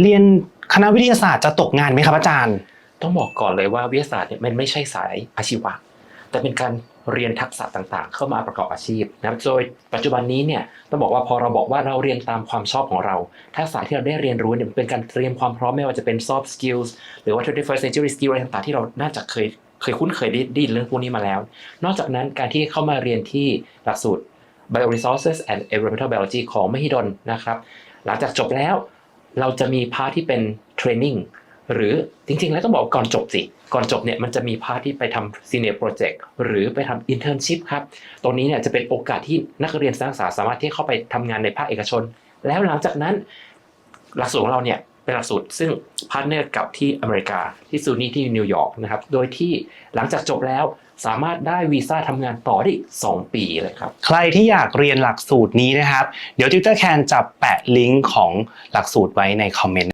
เรียนคณะวิทยาศาสตร์จะตกงานไหมครับอาจารย์ ต้องบอกก่อนเลยว่าวิทยาศาสตร์เนี่ยมันไม่ใช่สายอาชีวะ แต่เป็นการเรียนทักษะต่างๆ เข้ามาประกอบอาชีพนะครับโดยปัจจุบันนี้เนี่ยต้องบอกว่าพอเราบอกว่าเราเรียนตามความชอบของเรา ทักษะที่เราได้เรียนรู้เนี่ยเป็นการเตรียมความพร้อมไม่ว่าจะเป็น soft skills หรือว่า 21st century skill อะไรต่างๆ ที่เราน่าจะเคยเคยคุ้นเคยได้ได้ยินเรื่องพวกนี้มาแล้ว นอกจากนั้นการที่เข้ามาเรียนที่หลักสูตร bioresources and environmental biology ของมหิดลนะครับหลังจากจบแล้ว เราจะมีพาร์ทที่เป็นเทรนนิ่งหรือจริงๆ แล้วต้องบอกก่อนจบสิ ก่อนจบเนี่ยมันจะมีพาร์ทที่ไปทำซีเนียร์โปรเจกต์หรือไปทำอินเทอร์นชิพครับ ตรงนี้เนี่ยจะเป็นโอกาสที่นักเรียนนักศึกษาสามารถที่เข้าไปทำงานในภาคเอกชน แล้วหลังจากนั้นหลักสูตรของเราเนี่ย เป็นหลักสูตรซึ่งพาร์ทเนอร์กับที่อเมริกาที่ซูนี่ที่นิวยอร์กนะครับ โดยที่หลังจากจบแล้วสามารถได้วีซ่าทำงานต่อได้อีก2ปีเลยครับ ใครที่อยากเรียนหลักสูตรนี้นะครับ เดี๋ยวทิวเตอร์แคนจะแปะลิงก์ของหลักสูตรไว้ในคอมเมนต์